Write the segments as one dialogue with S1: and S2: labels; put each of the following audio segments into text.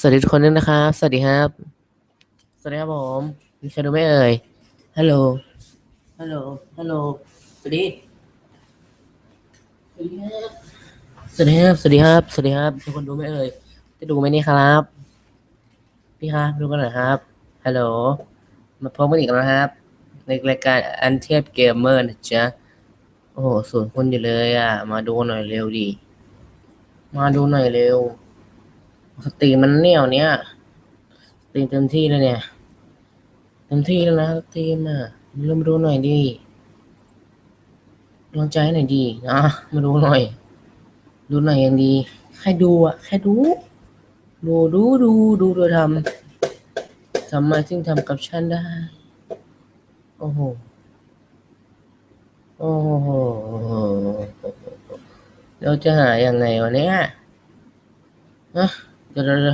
S1: สวัสดีทุกคนด้วยนะครับ สวัสดีครับ สวัสดีครับผมมีใครดูไหมเอ่ย ฮัลโหล ฮัลโหล ฮัลโหล สวัสดี สวัสดีครับ สวัสดีครับ สวัสดีครับ สวัสดีครับ ทุกคนดูไหมเอ่ย จะดูไหมนี่ครับ พี่ครับ ดูกันหน่อยครับ ฮัลโหล มาพบกันอีกแล้วครับ ในรายการอันเทียบเกมเมอร์นะจ๊ะ โอ้โหศูนคนอยู่เลยอะ มาดูหน่อยเร็วดิ มาดูหน่อยเร็ว สตรีมมันเนี่ยวเนี้ยสตรีมเต็มที่เลยเนี่ย เต็มที่แล้วนะสตรีมอะเริ่มาดูหน่อยดิลังใจหน่อยดีอะมาดูหน่อย ดูหน่อยยังดี แค่ดูอะ แค่ดู ดูดูดูดูดูทำทำไมาซึ่งทำกับฉันได้ โอ้โห โอ้โหเราจะหาอยังไงวะเนี่ยฮะ ดี๋ยวเด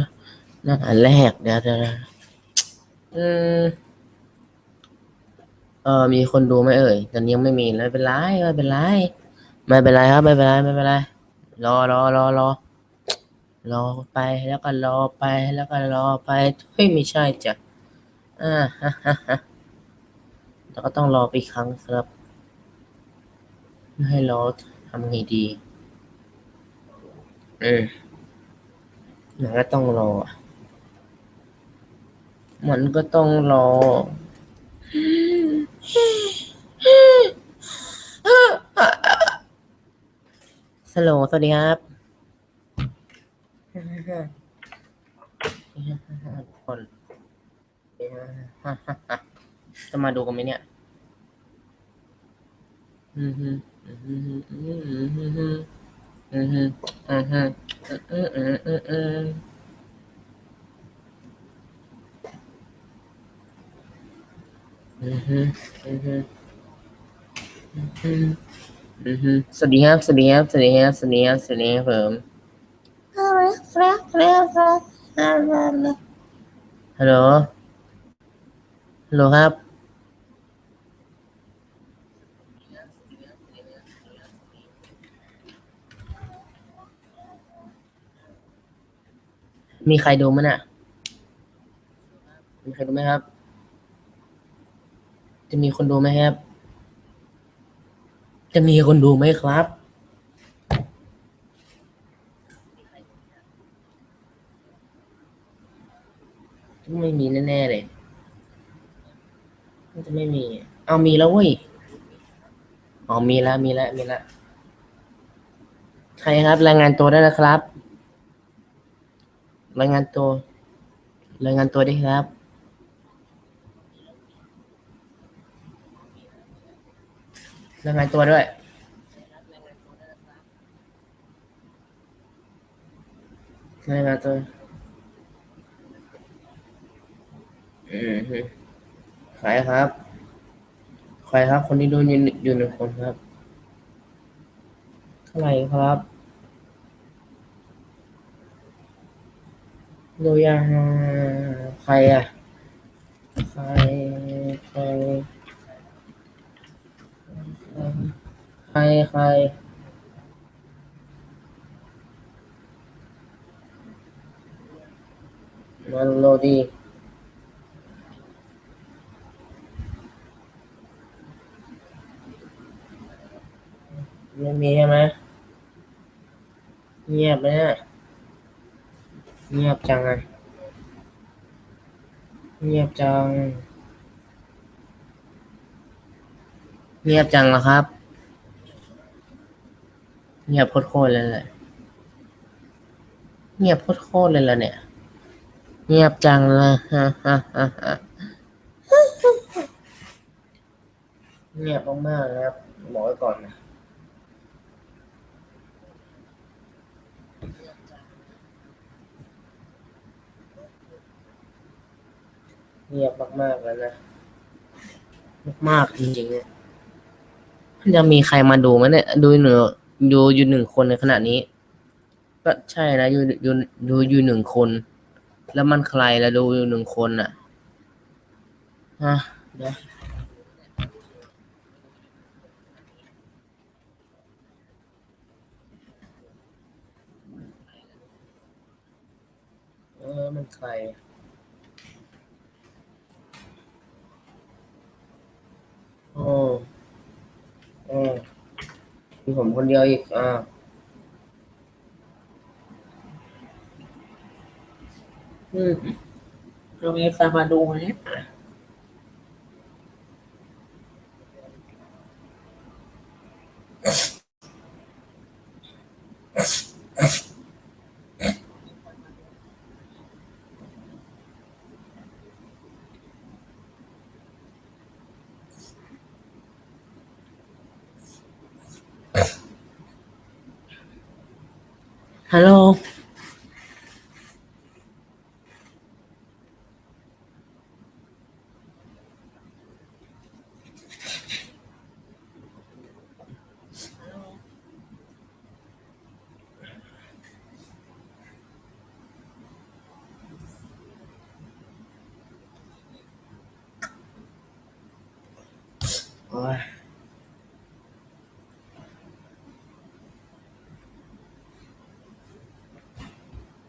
S1: นั่นอันแรกเดี๋ยวเดี๋ยวเอืมเออมีคนดูไหมเอ่ยตอนนี้ยังไม่มีไม่เป็นไรไม่เป็นไรไม่เป็นไรครับไม่เป็นไรไม่เป็นไรรอรอรอรอรอไปแล้วก็รอไปแล้วก็รอไปเฮ้ยไม่ใช่จ้ะอ่าฮะฮะฮะแล้วก็ต้องรอไปอีกครั้งครับไม่ให้รอทำไงดี เอืม มันก็ต้องรอ มันก็ต้องรอ สโลสวัสดีครับทุกคนจะมาดูกันไหมเนี่ย อือฮึอือฮึอือฮึอือฮึอือ Mm-hmm. Mm-hmm. Mm-mm-mm-mm-mm. Mm-hmm. Mm-hmm. อืมอืมสวัสดีครับ สวัสดีครับ สวัสดีครับ สวัสดีครับ สวัสดีครับผมฮัลโหล ฮัลโหลครับ มีใครดูมั้ยน่ะ มีใครดูไหมครับ จะมีคนดูไหมครับ จะมีคนดูไหมครับ ไม่มีแน่ๆเลยน่าจะไม่มี เอามีแล้วเว้ย อ๋อมีแล้วมีแล้วมีแล้ว ใครครับรายงานตัวได้แล้วครับ รายงานตัว รายงานตัวได้ครับ รายงานตัวด้วย รายงานตัวอืมฮึใครครับ ใครครับ คนที่ดูอยู่อยู่หนึ่งคนครับ เท่าไหร่ครับ ดูยังใครอะ ใคร ใคร ใคร ใครมาโลดีไม่มีใช่ไหมเงียบไหมเนี่ย เงียบจังอะเงียบจัง เงียบจังเหรอครับ เงียบโคตรเลยแหละเงียบโคตรเลยล่ะเนี่ย เงียบจังเลยฮะฮะฮะฮะเงียบมากๆนะครับบอกไว้ก่อนนะ เงียบมากๆแล้วนะมากๆจริงๆเนี่ยจะมีใครมาดูไหมเนี่ยดูหนึ่งดูอยู่หนึ่งคนในขณะนี้ ก็ใช่นะอยู่อยู่ดูอยู่หนึ่งคน แล้วมันใครแล้วดูอยู่หนึ่งคนอะฮะเดี๋ยวเออมันใคร โอ้โอ้มีผมคนเดียวอีก อ่า อืมเรามีใครมาดูไหม ฮั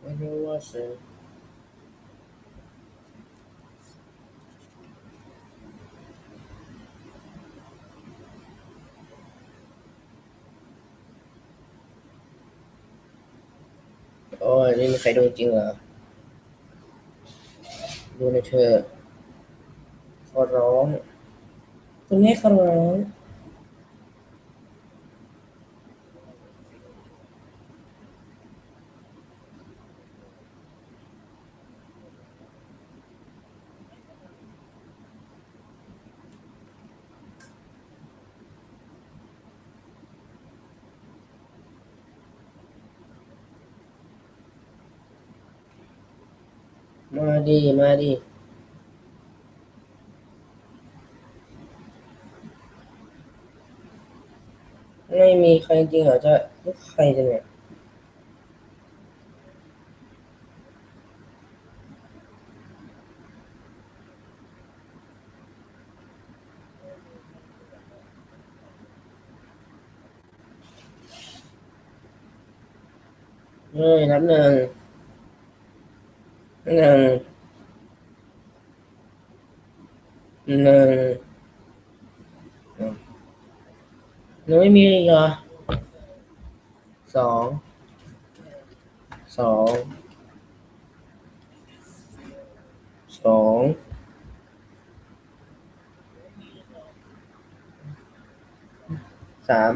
S1: ไม่รู้ว่าจะโอ้ยไม่มีใครดูจริงเหรอ ดูในอยเธอะขอร้องตรงนี้ขอร้อง มาดิมาดิไม่มีใครจริงเหรอจะลูกใครจะเนี่ยเฮ้ยนับหนึ่ง หนึ่งหนึ่งยังไม่มีอีกเหรอสองสองสองสาม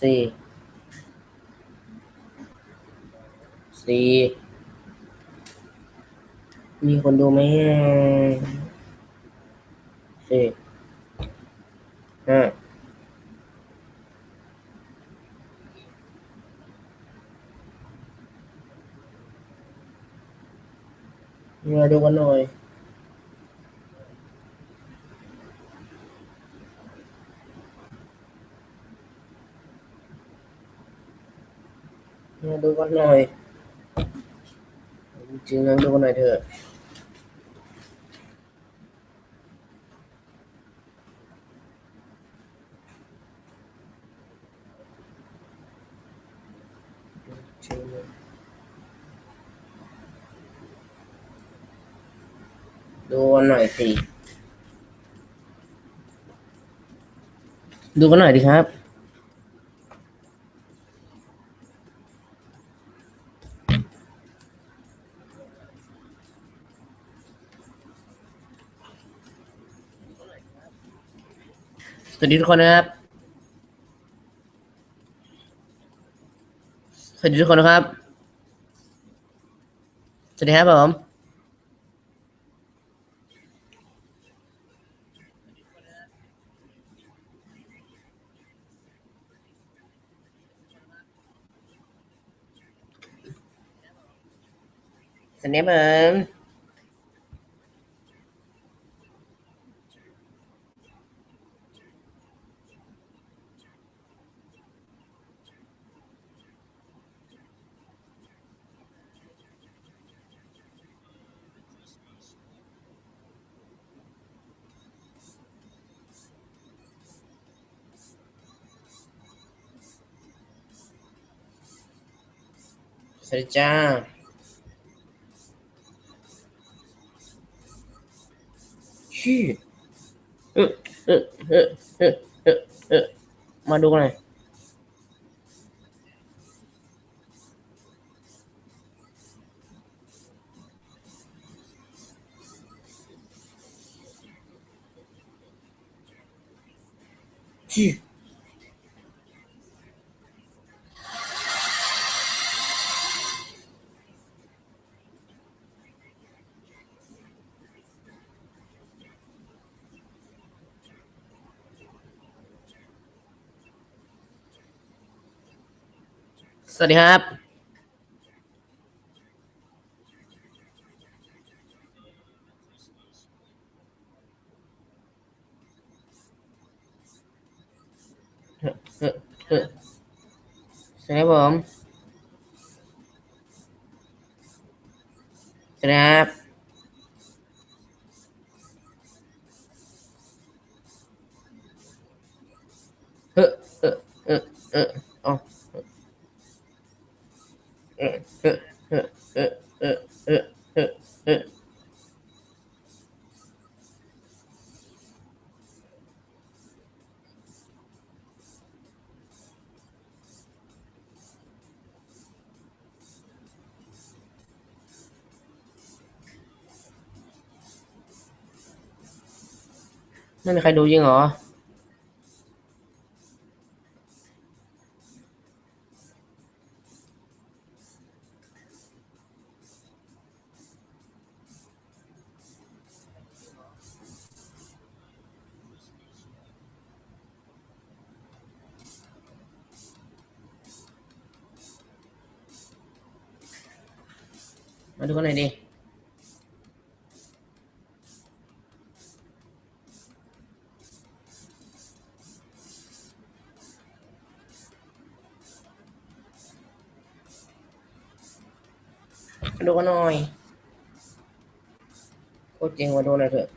S1: สี่สี่ มีคนดูไหมสี่ห้ามาดูกันหน่อยมาดูกันหน่อย จริงๆนะดูกันหน่อยเถอะจริงดูกันหน่อยสิ ดูกันหน่อยดิครับ ส วัสดีทุกคนนะครับ สวัสดีทุกคนนะครับ สวัสดีครับผมสวัสดีครับผม thầy cha. Ừ, ừ, ừ, mà đu này. Phew. สวัสดีครับเฮ้เฮ้เฮ้สวัสดีครับผมสวัสดีครับเฮ้อเฮ้อเฮ้อเออาเฮ้อเฮ้อเฮ้อ เฮ้อเฮ้อเฮ้อเออไม่มีใครดูจริงเหรอ มาดูกันหน่อยดิมาดูกันหน่อยโคตรเจริงมาดูหน่อยเถอะ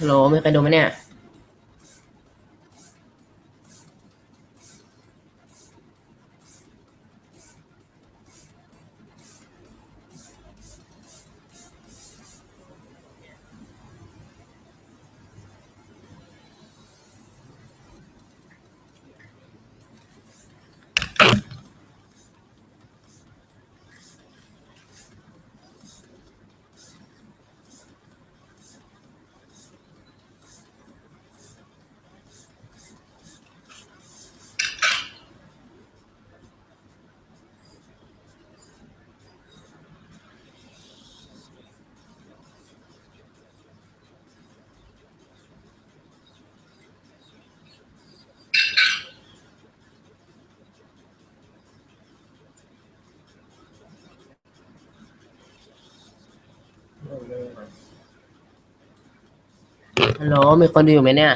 S1: ฮัลโหลมีใครดูไหมเนี่ย ฮัลโหล มีคนดูอยู่ไหมเนี่ย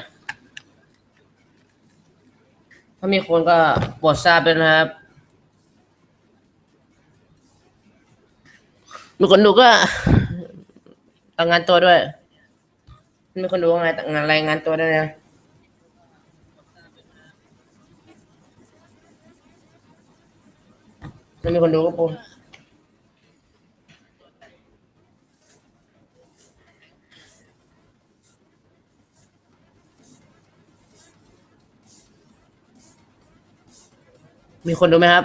S1: ถ้ามีคนก็โปรดทราบด้วยนะครับ มีคนดูก็รายงานตัวด้วย มีคนดูว่าไงงานรายงานตัวด้วยนะไม่มีคนดูก็โปร มีคนดูไหมครับ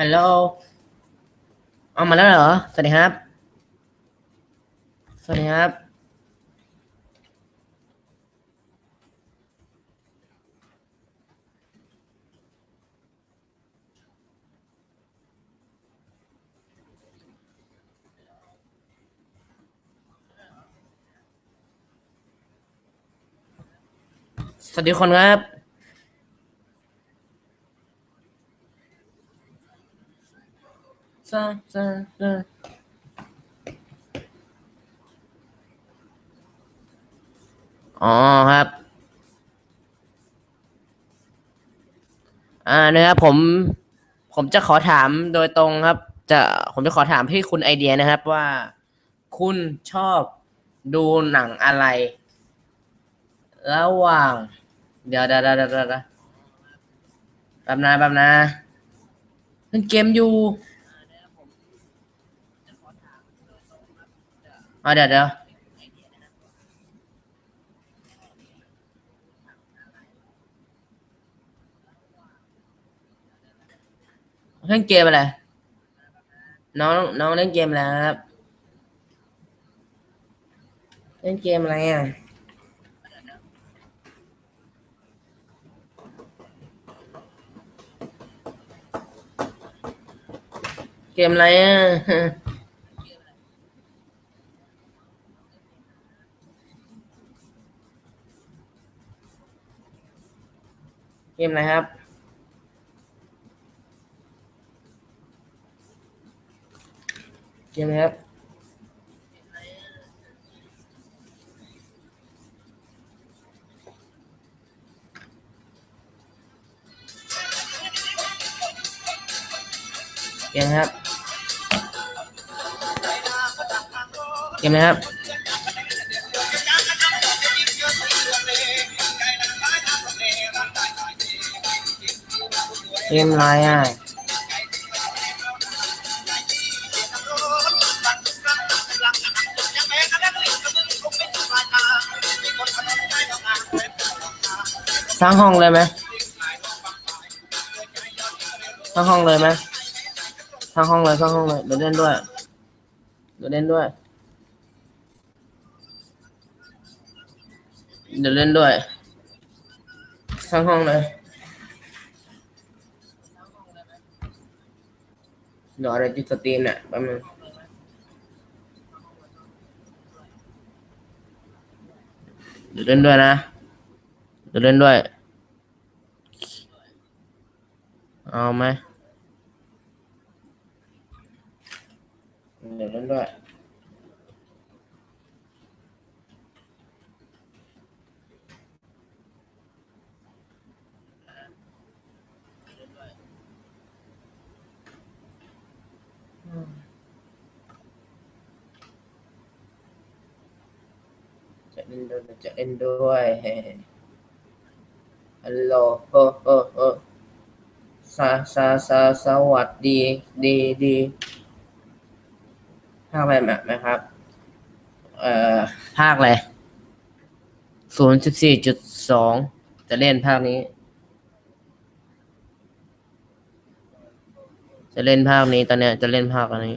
S1: ฮัลโหลเอามาแล้วเหรอ สวัสดีครับ สวัสดีครับ สวัสดีคนครับ ซาซาซาอ๋อครับ อ่านะครับผม ผมจะขอถามโดยตรงครับ จะผมจะขอถามพี่คุณไอเดียนะครับว่า คุณชอบดูหนังอะไร ระหว่าง เดี๋ยวเดี๋ยวเดี๋ยวเดี๋ยวเดี๋ยวแป๊บนะแป๊บนะเล่นเกมอยู่ อ๋อเดี๋ยวเดี๋ยวเล่นเกมอะไร น้องน้องเล่นเกมอะไรครับ เล่นเกมอะไรอะเกมอะไรอะ เกมอะไรครับ เกมอะไรครับ เกมอะครับ เกมอะครับ เกมไรอะสร้างห้องเลยไหมสร้างห้องเลยไหมสร้างห้องเลยสร้างห้องเลยเดี๋ยวเล่นด้วยเดี๋ยวเล่นด้วยเดี๋ยวเล่นด้วยสร้างห้องเลย เดี๋ยวอะไรที่สตรีมเนี่ยแป๊บนึงเดี๋ยวเล่นด้วยนะ เดี๋ยวเล่นด้วย เอาไหมเดี๋ยวเล่นด้วย จะเล่นด้วยจะเล่น ด้วยฮัลโหลโอโอโอ้ซาซาซาสวัสดี ดีดีภาคอะไรไหมไหมครับ เอ่อ ภาคอะไรศูนย์สิบสี่จุดสอง จะเล่นภาคนี้ จะเล่นภาคนี้ ตอนเนี้ย จะเล่นภาคอันนี้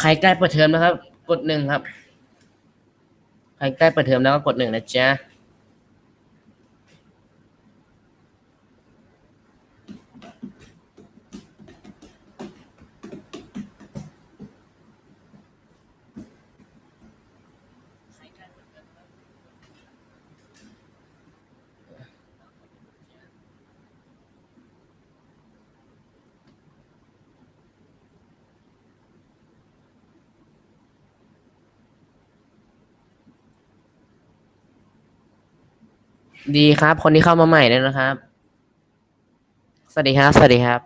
S1: ใครใกล้เปิดเทอมนะครับ กดหนึ่งครับ ใครใกล้เปิดเทอมแล้วก็กดหนึ่งนะจ๊ะ ดีครับ คนที่เข้ามาใหม่ด้วยนะครับ สวัสดีครับ สวัสดีครับ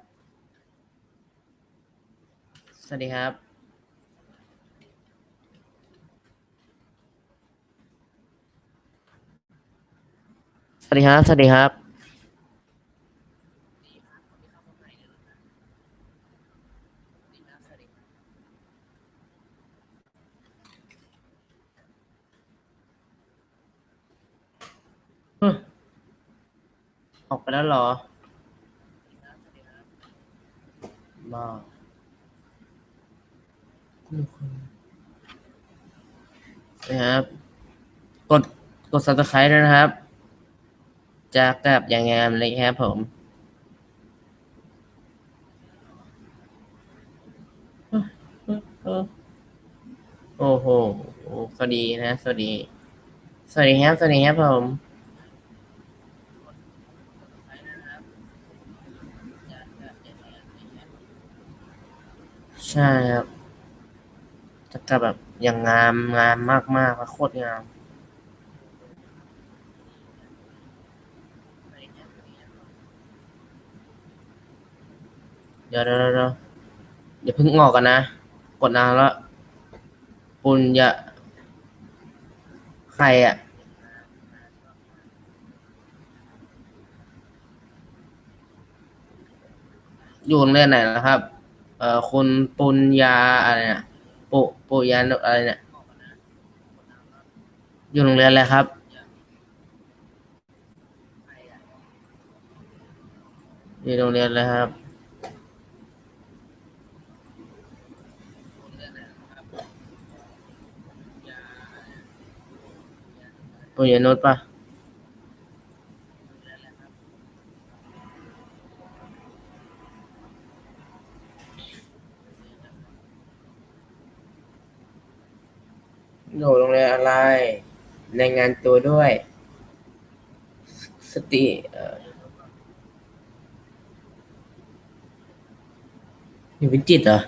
S1: สวัสดีครับ สวัสดีครับ สวัสดีครับ ออกไปแล้วเหรอบ้านะครับ กด กด subscribe ด้วยนะครับจะกลับอย่างงามเลยครับผมโอ้โหสวัสดีนะ สวัสดี สวัสดีครับ สวัสดีครับผม ใช่ครับจะกลับแบบอย่างงามงามมากมากโคตรงามเดี๋ยวเดี๋ยวเดี๋ยวเดี๋ยวอย่าเพิ่งออกกันนะ กดนานแล้วปุญญะใครอะอยู่โรงเรียนไหนนะครับ อ่อคุณปุญญาอะไรเนี่ยปุปุญญาอะไรเนี่ยอยู่โรงเรียนอะไรครับ อยู่โรงเรียนอะไรครับปุญญานุชปะ อยู่โรงเรียนอะไร ในงานตัวด้วย สติเอ่อยู่วิจิตรเหรอ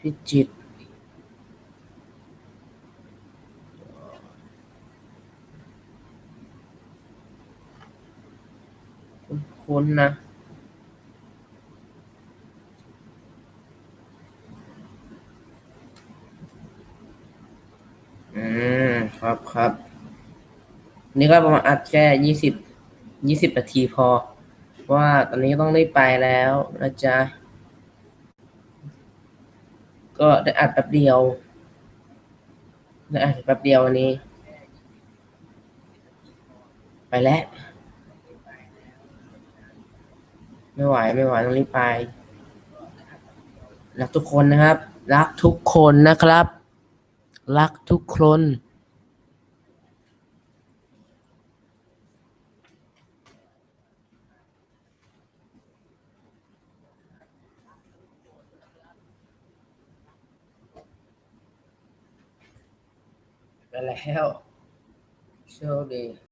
S1: พิจิตร คุ้นๆนะอืมครับครับ นี่ก็ประมาณอัดแค่ยี่สิบยี่สิบนาทีพอ ว่าตอนนี้ต้องรีบไปแล้วนะจ๊ะ ก็ได้อัดแป๊บเดียวได้อัดแป๊บเดียววันนี้ ไปแล้ว ไม่ไหวไม่ไหวต้องรีบไป รักทุกคนนะครับ รักทุกคนนะครับ รักทุกคนไปแล้วโชคดี